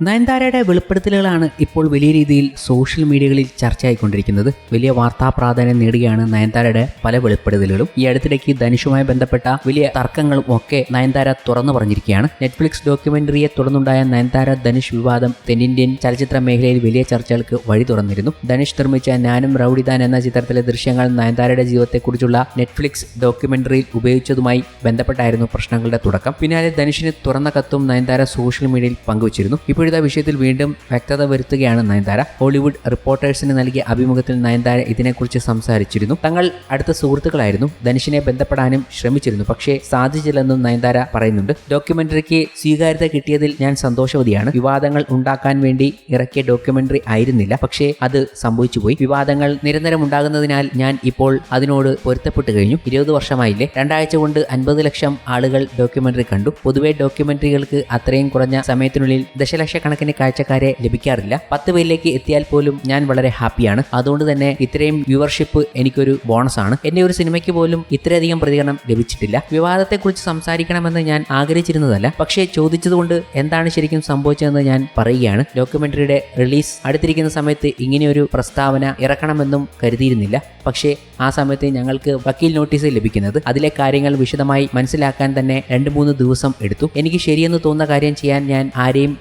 നയൻതാരയുടെ വെളിപ്പെടുത്തലുകളാണ് ഇപ്പോൾ വലിയ രീതിയിൽ സോഷ്യൽ മീഡിയകളിൽ ചർച്ചയായിക്കൊണ്ടിരിക്കുന്നത്. വലിയ വാർത്താ പ്രാധാന്യം നേടുകയാണ് നയൻതാരയുടെ പല വെളിപ്പെടുത്തലുകളും. ഈ അടുത്തിടയ്ക്ക് ധനുഷുമായി ബന്ധപ്പെട്ട വലിയ തർക്കങ്ങളും ഒക്കെ നയൻതാര തുറന്നു പറഞ്ഞിരിക്കുകയാണ്. നെറ്റ്ഫ്ലിക്സ് ഡോക്യുമെന്ററിയെ തുടർന്നുണ്ടായ നയൻതാര ധനുഷ് വിവാദം തെന്നിന്ത്യൻ ചലച്ചിത്ര മേഖലയിൽ വലിയ ചർച്ചകൾക്ക് വഴി തുറന്നിരുന്നു. ധനുഷ് നിർമ്മിച്ച ഞാനും റൌഡിദാൻ എന്ന ചിത്രത്തിലെ ദൃശ്യങ്ങൾ നയൻതാരയുടെ ജീവിതത്തെക്കുറിച്ചുള്ള നെറ്റ്ഫ്ലിക്സ് ഡോക്യുമെന്ററിയിൽ ഉപയോഗിച്ചതുമായി ബന്ധപ്പെട്ടായിരുന്നു പ്രശ്നങ്ങളുടെ തുടക്കം. പിന്നാലെ ധനുഷിന് തുറന്ന കത്തും നയൻതാര സോഷ്യൽ മീഡിയയിൽ പങ്കുവച്ചിരുന്നു. ഇപ്പോഴത്തെ വിഷയത്തിൽ വീണ്ടും വ്യക്തത വരുത്തുകയാണ് നയൻതാര. ഹോളിവുഡ് റിപ്പോർട്ടേഴ്സിന് നൽകിയ അഭിമുഖത്തിൽ നയൻതാര ഇതിനെക്കുറിച്ച് സംസാരിച്ചിരുന്നു. തങ്ങൾ അടുത്ത സുഹൃത്തുക്കളായിരുന്നു. ധനുഷിനെ ബന്ധപ്പെടാനും ശ്രമിച്ചിരുന്നു. പക്ഷേ സാധിച്ചില്ലെന്നും നയൻതാര പറയുന്നുണ്ട്. ഡോക്യുമെന്ററിക്ക് സ്വീകാര്യത കിട്ടിയതിൽ ഞാൻ സന്തോഷവതിയാണ്. വിവാദങ്ങൾ ഉണ്ടാക്കാൻ വേണ്ടി ഇറക്കിയ ഡോക്യുമെന്ററി ആയിരുന്നില്ല. പക്ഷേ അത് സംഭവിച്ചുപോയി. വിവാദങ്ങൾ നിരന്തരം ഉണ്ടാകുന്നതിനാൽ ഞാൻ ഇപ്പോൾ അതിനോട് പൊരുത്തപ്പെട്ടു കഴിഞ്ഞു. ഇരുപത് വർഷമായില്ലേ? രണ്ടാഴ്ച കൊണ്ട് അൻപത് ലക്ഷം ആളുകൾ ഡോക്യുമെന്ററി കണ്ടു. പൊതുവെ ഡോക്യുമെന്ററികൾക്ക് അത്രയും കുറഞ്ഞ സമയത്തിനുള്ളിൽ ദശലക്ഷക്കണക്കിന് കാഴ്ചക്കാരെ ലഭിക്കാറില്ല. പത്ത് പേരിലേക്ക് എത്തിയാൽ പോലും ഞാൻ വളരെ ഹാപ്പിയാണ്. അതുകൊണ്ട് തന്നെ ഇത്രയും വ്യൂവർഷിപ്പ് എനിക്കൊരു ബോണസ് ആണ് എന്റെ ഒരു സിനിമയ്ക്ക് പോലും ഇത്രയധികം പ്രതികരണം ലഭിച്ചിട്ടില്ല. വിവാദത്തെക്കുറിച്ച് സംസാരിക്കണമെന്ന് ഞാൻ ആഗ്രഹിച്ചിരുന്നതല്ല. പക്ഷേ ചോദിച്ചതുകൊണ്ട് എന്താണ് ശരിക്കും സംഭവിച്ചതെന്ന് ഞാൻ പറയുകയാണ്. ഡോക്യുമെന്ററിയുടെ റിലീസ് അടുത്തിരിക്കുന്ന സമയത്ത് ഇങ്ങനെയൊരു പ്രസ്താവന ഇറക്കണമെന്നും കരുതിയിരുന്നില്ല. പക്ഷേ ആ സമയത്ത് ഞങ്ങൾക്ക് വക്കീൽ നോട്ടീസ് ലഭിക്കുന്നത് അതിലെ കാര്യങ്ങൾ വിശദമായി മനസ്സിലാക്കാൻ തന്നെ രണ്ട് മൂന്ന് ദിവസം എടുത്തു. എനിക്ക് ശരിയെന്ന് തോന്നുന്ന കാര്യം ചെയ്യാൻ ഞാൻ ആരെയും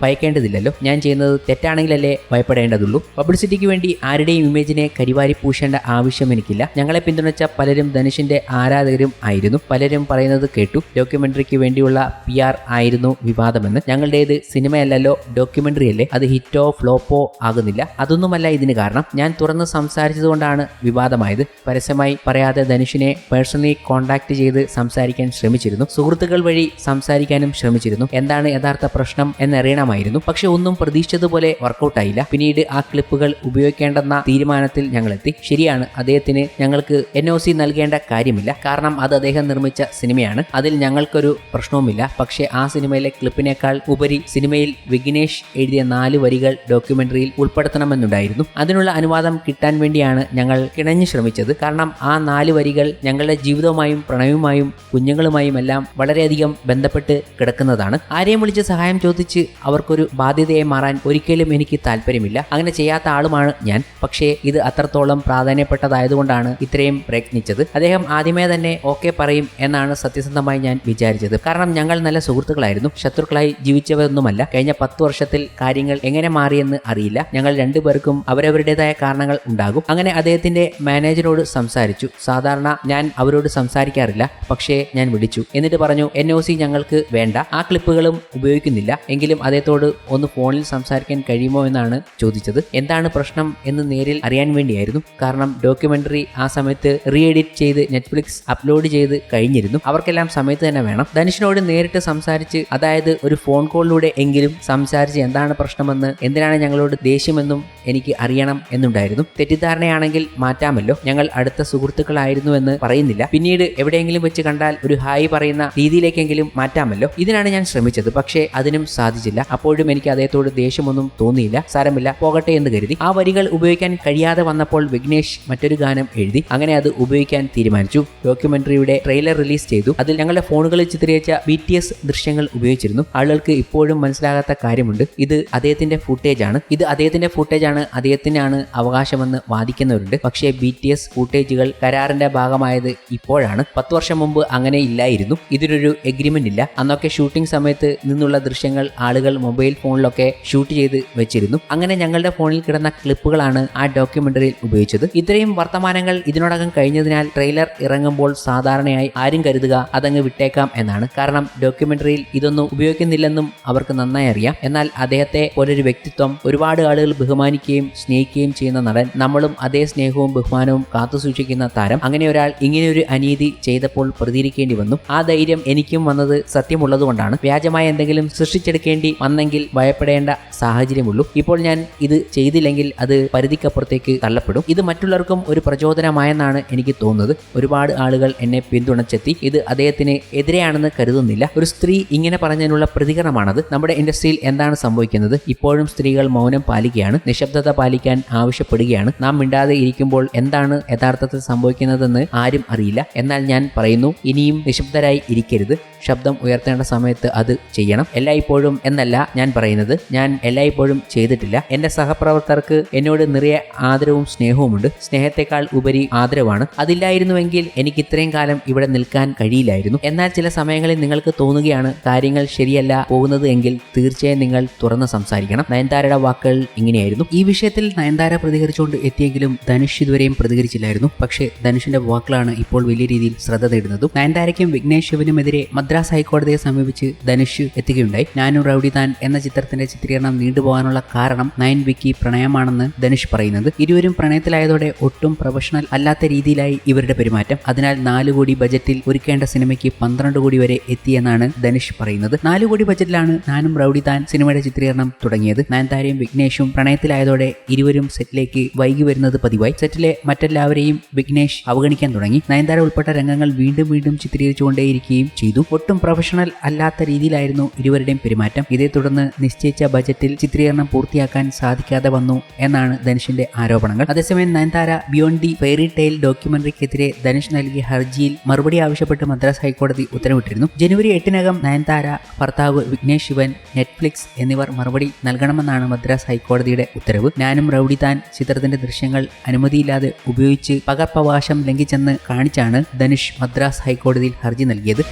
ഭയക്കേണ്ടതില്ലല്ലോ ഞാൻ ചെയ്യുന്നത് തെറ്റാണെങ്കിലല്ലേ ഭയപ്പെടേണ്ടതുള്ളൂ. പബ്ലിസിറ്റിക്ക് വേണ്ടി ആരുടെയും ഇമേജിനെ കരിവാരി പൂശേണ്ട ആവശ്യം എനിക്കില്ല. ഞങ്ങളെ പിന്തുണച്ച പലരും ധനുഷിന്റെ ആരാധകരും ആയിരുന്നു. പലരും പറയുന്നത് കേട്ടു. ഡോക്യുമെന്ററിക്ക് വേണ്ടിയുള്ള പി ആർ ആയിരുന്നു വിവാദമെന്ന്. ഞങ്ങളുടേത് സിനിമയല്ലല്ലോ ഡോക്യുമെന്ററി അല്ലേ അത് ഹിറ്റോ ഫ്ലോപ്പോ ആകുന്നില്ല. അതൊന്നുമല്ല ഇതിന് കാരണം. ഞാൻ തുറന്ന് സംസാരിച്ചതുകൊണ്ടാണ് വിവാദമായത്. പരസ്യമായി പറയാതെ ധനുഷിനെ പേഴ്സണലി കോൺടാക്ട് ചെയ്ത് സംസാരിക്കാൻ ശ്രമിച്ചിരുന്നു. സുഹൃത്തുക്കൾ വഴി സംസാരിക്കാനും ശ്രമിച്ചിരുന്നു. എന്താണ് യഥാർത്ഥ പ്രശ്നം എന്നറിയണമായിരുന്നു. പക്ഷെ ഒന്നും പ്രതീക്ഷിച്ചതുപോലെ വർക്കൗട്ടായില്ല പിന്നീട് ആ ക്ലിപ്പുകൾ ഉപയോഗിക്കേണ്ടെന്ന തീരുമാനത്തിൽ ഞങ്ങൾ എത്തി ശരിയാണ് അദ്ദേഹത്തിന് ഞങ്ങൾക്ക് എൻ ഒ സി നൽകേണ്ട കാര്യമില്ല. കാരണം അത് അദ്ദേഹം നിർമ്മിച്ച സിനിമയാണ്. അതിൽ ഞങ്ങൾക്കൊരു പ്രശ്നവുമില്ല. പക്ഷേ ആ സിനിമയിലെ ക്ലിപ്പിനേക്കാൾ ഉപരി സിനിമയിൽ വിഘ്നേഷ് എഴുതിയ നാല് വരികൾ ഡോക്യുമെന്ററിയിൽ ഉൾപ്പെടുത്തണമെന്നുണ്ടായിരുന്നു. അതിനുള്ള അനുവാദം കിട്ടാൻ വേണ്ടിയാണ് ഞങ്ങൾ കിണഞ്ഞു ശ്രമിച്ചത്. കാരണം ആ നാല് വരികൾ ഞങ്ങളുടെ ജീവിതവുമായും പ്രണയവുമായും കുഞ്ഞുങ്ങളുമായും എല്ലാം വളരെയധികം ബന്ധപ്പെട്ട് കിടക്കുന്നതാണ്. ആരെയും വിളിച്ച് സഹായം ചോദിച്ച് അവർക്കൊരു ബാധ്യതയായി മാറാൻ ഒരിക്കലും എനിക്ക് താല്പര്യമില്ല. അങ്ങനെ ചെയ്യാത്ത ആളുമാണ് ഞാൻ. പക്ഷേ ഇത് അത്രത്തോളം പ്രാധാന്യപ്പെട്ടതായതുകൊണ്ടാണ് ഇത്രയും പ്രയത്നിച്ചത്. അദ്ദേഹം ആദ്യമേ തന്നെ ഓക്കെ പറയും എന്നാണ് സത്യസന്ധമായി ഞാൻ വിചാരിച്ചത്. കാരണം ഞങ്ങൾ നല്ല സുഹൃത്തുക്കളായിരുന്നു. ശത്രുക്കളായി ജീവിച്ചവരൊന്നുമല്ല. കഴിഞ്ഞ പത്ത് വർഷത്തിൽ കാര്യങ്ങൾ എങ്ങനെ മാറിയെന്ന് അറിയില്ല. ഞങ്ങൾ രണ്ടുപേർക്കും അവരവരുടേതായ കാരണങ്ങൾ ഉണ്ടാകും. അങ്ങനെ അദ്ദേഹത്തിന്റെ മാനേജരോട് സംസാരിച്ചു. സാധാരണ ഞാൻ അവരോട് സംസാരിക്കാറില്ല. പക്ഷേ ഞാൻ വിളിച്ചു. എന്നിട്ട് പറഞ്ഞു എൻ ഞങ്ങൾക്ക് വേണ്ട. ആ ക്ലിപ്പുകളും ഉപയോഗിക്കുന്നില്ല. എങ്കിലും അദ്ദേഹത്തോട് ഒന്ന് ഫോണിൽ സംസാരിക്കാൻ കഴിയുമോ എന്നാണ് ചോദിച്ചത്. എന്താണ് പ്രശ്നം എന്ന് നേരിൽ അറിയാൻ വേണ്ടിയായിരുന്നു. കാരണം ഡോക്യുമെന്ററി ആ സമയത്ത് റീ എഡിറ്റ് ചെയ്ത് നെറ്റ്ഫ്ലിക്സ് അപ്ലോഡ് ചെയ്ത് കഴിഞ്ഞിരുന്നു. അവർക്കെല്ലാം സമയത്ത് തന്നെ വേണം. ധനുഷിനോട് നേരിട്ട് സംസാരിച്ച് അതായത് ഒരു ഫോൺ കോളിലൂടെ എങ്കിലും സംസാരിച്ച് എന്താണ് പ്രശ്നമെന്ന് എന്തിനാണ് ഞങ്ങളോട് ദേഷ്യമെന്നും എനിക്ക് അറിയണം എന്നുണ്ടായിരുന്നു. തെറ്റിദ്ധാരണയാണെങ്കിൽ മാറ്റാമല്ലോ. ഞങ്ങൾ അടുത്ത സുഹൃത്തുക്കളായിരുന്നു എന്ന് പറയുന്നില്ല. പിന്നീട് എവിടെയെങ്കിലും വെച്ച് കണ്ടാൽ ഒരു ഹായ് പറയുന്ന രീതിയിലേക്കെങ്കിലും മാറ്റാമല്ലോ. ഇതിനാണ് ഞാൻ ശ്രമിച്ചത്. പക്ഷേ അതിനും സാധിച്ചില്ല. അപ്പോഴും എനിക്ക് അദ്ദേഹത്തോട് ദേഷ്യമൊന്നും തോന്നിയില്ല. സാരമില്ല പോകട്ടെ എന്ന് കരുതി. ആ വരികൾ ഉപയോഗിക്കാൻ കഴിയാതെ വന്നപ്പോൾ വിഘ്നേഷ് മറ്റൊരു ഗാനം എഴുതി. അങ്ങനെ അത് ഉപയോഗിക്കാൻ തീരുമാനിച്ചു. ഡോക്യുമെന്ററിയുടെ ട്രെയിലർ റിലീസ് ചെയ്തു. അതിൽ ഞങ്ങളുടെ ഫോണുകളിൽ ചിത്രീകരിച്ച ബി ടി എസ് ദൃശ്യങ്ങൾ ഉപയോഗിച്ചിരുന്നു. ആളുകൾക്ക് ഇപ്പോഴും മനസ്സിലാകാത്ത കാര്യമുണ്ട്. ഇത് അദ്ദേഹത്തിന്റെ ഫുട്ടേജ് ആണ്. ഇത് അദ്ദേഹത്തിന്റെ ഫുട്ടേജ് ആണ്. അദ്ദേഹത്തിനാണ് അവകാശമെന്ന് വാദിക്കുന്നവരുണ്ട്. പക്ഷേ ബി ടി എസ് ഫുട്ടേജുകൾ കരാറിന്റെ ഭാഗമായത് ഇപ്പോഴാണ്. പത്ത് വർഷം മുമ്പ് അങ്ങനെ ഇല്ലായിരുന്നു. ഇതിനൊരു എഗ്രിമെന്റ് ഇല്ല. അന്നൊക്കെ ഷൂട്ടിംഗ് സമയത്ത് നിന്നുള്ള ദൃശ്യങ്ങൾ ആളുകൾ മൊബൈൽ ഫോണിലൊക്കെ ഷൂട്ട് ചെയ്ത് വെച്ചിരുന്നു. അങ്ങനെ ഞങ്ങളുടെ ഫോണിൽ കിടന്ന ക്ലിപ്പുകളാണ് ആ ഡോക്യുമെന്ററിയിൽ ഉപയോഗിച്ചത്. ഇത്രയും വർത്തമാനങ്ങൾ ഇതിനോടകം കഴിഞ്ഞതിനാൽ ട്രെയിലർ ഇറങ്ങുമ്പോൾ സാധാരണയായി ആരും കരുതുക അതങ്ങ് വിട്ടേക്കാം എന്നാണ്. കാരണം ഡോക്യുമെന്ററിയിൽ ഇതൊന്നും ഉപയോഗിക്കുന്നില്ലെന്നും അവർക്ക് നന്നായി അറിയാം. എന്നാൽ അദ്ദേഹത്തെ പോലൊരു വ്യക്തിത്വം ഒരുപാട് ആളുകൾ ബഹുമാനിക്കുകയും സ്നേഹിക്കുകയും ചെയ്യുന്ന നടൻ നമ്മളും അതേ സ്നേഹവും ബഹുമാനവും കാത്തുസൂക്ഷിക്കുന്ന താരം അങ്ങനെ ഒരാൾ ഇങ്ങനെയൊരു അനീതി ചെയ്തപ്പോൾ പ്രതികരിക്കേണ്ടി വന്നു. ആ ധൈര്യം എനിക്കും വന്നത് സത്യമുള്ളതുകൊണ്ടാണ്. വ്യാജമായ എന്തെങ്കിലും സൃഷ്ടിച്ചെടുക്കേണ്ടി വന്നെങ്കിൽ ഭയപ്പെടേണ്ട സാഹചര്യമുള്ളൂ. ഇപ്പോൾ ഞാൻ ഇത് ചെയ്തില്ലെങ്കിൽ അത് പരിധിക്കപ്പുറത്തേക്ക് തള്ളപ്പെടും. ഇത് മറ്റുള്ളവർക്കും ഒരു പ്രചോദനമായെന്നാണ് എനിക്ക് തോന്നുന്നത്. ഒരുപാട് ആളുകൾ എന്നെ പിന്തുണച്ചെത്തി. ഇത് അദ്ദേഹത്തിന് എതിരെയാണെന്ന് കരുതുന്നില്ല. ഒരു സ്ത്രീ ഇങ്ങനെ പറഞ്ഞതിനുള്ള പ്രതികരണമാണത്. നമ്മുടെ ഇൻഡസ്ട്രിയിൽ എന്താണ് സംഭവിക്കുന്നത്? ഇപ്പോഴും സ്ത്രീകൾ മൗനം പാലിക്കുകയാണ്. നിശബ്ദത പാലിക്കാൻ ആവശ്യപ്പെടുകയാണ്. നാം മിണ്ടാതെ ഇരിക്കുമ്പോൾ എന്താണ് യഥാർത്ഥത്തിൽ സംഭവിക്കുന്നതെന്ന് ആരും അറിയില്ല. എന്നാൽ ഞാൻ പറയുന്നു ഇനിയും നിശബ്ദരായി ഇരിക്കരുത്. ശബ്ദം ഉയർത്തേണ്ട സമയത്ത് അത് ചെയ്യണം. എല്ലായ്പ്പോഴും എന്നല്ല ഞാൻ പറയുന്നത് ഞാൻ എല്ലായ്പ്പോഴും ചെയ്തിട്ടില്ല. എന്റെ സഹപ്രവർത്തകർക്ക് എന്നോട് നിറയെ ആദരവും സ്നേഹവുമുണ്ട്. സ്നേഹത്തെക്കാൾ ഉപരി ആദരവാണ്. അതില്ലായിരുന്നുവെങ്കിൽ എനിക്ക് ഇത്രയും കാലം ഇവിടെ നിൽക്കാൻ കഴിയില്ലായിരുന്നു. എന്നാൽ ചില സമയങ്ങളിൽ നിങ്ങൾക്ക് തോന്നുകയാണ് കാര്യങ്ങൾ ശരിയല്ല പോകുന്നത് എങ്കിൽ തീർച്ചയായും നിങ്ങൾ തുറന്ന് സംസാരിക്കണം. നയൻതാരയുടെ വാക്കുകൾ ഇങ്ങനെയായിരുന്നു. ഈ വിഷയത്തിൽ നയൻതാര പ്രതികരിച്ചുകൊണ്ട് എത്തിയെങ്കിലും ധനുഷ് ഇതുവരെയും പ്രതികരിച്ചില്ലായിരുന്നു. പക്ഷേ ധനുഷിന്റെ വാക്കുകളാണ് ഇപ്പോൾ വലിയ രീതിയിൽ ശ്രദ്ധ നേടുന്നതും. നയൻതാരയ്ക്കും വിഘ്നേഷ് ശിവനുമെതിരെ മദ്രാസ് ഹൈക്കോടതിയെ സമീപിച്ച് ധനുഷ് എത്തുകയുണ്ടായി. നാനു റൌഡി താൻ എന്ന ചിത്രത്തിന്റെ ചിത്രീകരണം നീണ്ടുപോകാനുള്ള കാരണം നയൻ വിക്കി പ്രണയമാണെന്ന് ധനുഷ് പറയുന്നത്. ഇരുവരും പ്രണയത്തിലായതോടെ ഒട്ടും പ്രൊഫഷണൽ അല്ലാത്ത രീതിയിലായി ഇവരുടെ പെരുമാറ്റം. അതിനാൽ നാല് കോടി ബജറ്റിൽ ഒരുക്കേണ്ട സിനിമയ്ക്ക് പന്ത്രണ്ട് കോടി വരെ എത്തിയെന്നാണ് ധനുഷ് പറയുന്നത്. നാല് കോടി ബജറ്റിലാണ് നാനും റൌഡി താൻ സിനിമയുടെ ചിത്രീകരണം തുടങ്ങിയത്. നയൻതാരയും വിഘ്നേഷും പ്രണയത്തിലായതോടെ ഇരുവരും സെറ്റിലേക്ക് വൈകി വരുന്നത് പതിവായി. സെറ്റിലെ മറ്റെല്ലാവരെയും വിഘ്നേഷ് അവഗണിക്കാൻ തുടങ്ങി. നയൻതാര ഉൾപ്പെട്ട രംഗങ്ങൾ വീണ്ടും വീണ്ടും ചിത്രീകരിച്ചുകൊണ്ടേയിരിക്കുകയും ചെയ്തു. ഒട്ടും പ്രൊഫഷണൽ അല്ലാത്ത രീതിയിലായിരുന്നു ഇരുവരുടെയും പെരുമാറ്റം. ഇതേ തുടർന്ന് നിശ്ചയിച്ച ബജറ്റിൽ ചിത്രീകരണം പൂർത്തിയാക്കാൻ സാധിക്കാതെ വന്നു എന്നാണ് ധനുഷിന്റെ ആരോപണങ്ങൾ. അതേസമയം Nayanthara beyond the fairy tale ഡോക്യുമെന്ററിക്കെതിരെ Dhanush നൽകിയ ഹർജിയിൽ മറുപടി ആവശ്യപ്പെട്ട് മദ്രാസ് ഹൈക്കോടതി ഉത്തരവിട്ടിരുന്നു. ജനുവരി എട്ടിനകം നയൻതാര ഭർത്താവ് വിഘ്നേഷ് ശിവൻ നെറ്റ്ഫ്ലിക്സ് എന്നിവർ മറുപടി നൽകണമെന്നാണ് മദ്രാസ് ഹൈക്കോടതിയുടെ ഉത്തരവ്. ഞാനും റൌഡി താൻ ചിത്രത്തിന്റെ ദൃശ്യങ്ങൾ അനുമതിയില്ലാതെ ഉപയോഗിച്ച് പകർപ്പവകാശം ലംഘിച്ചെന്ന് കാണിച്ചാണ് ധനുഷ് മദ്രാസ് ഹൈക്കോടതിയിൽ ഹർജി നൽകിയത്.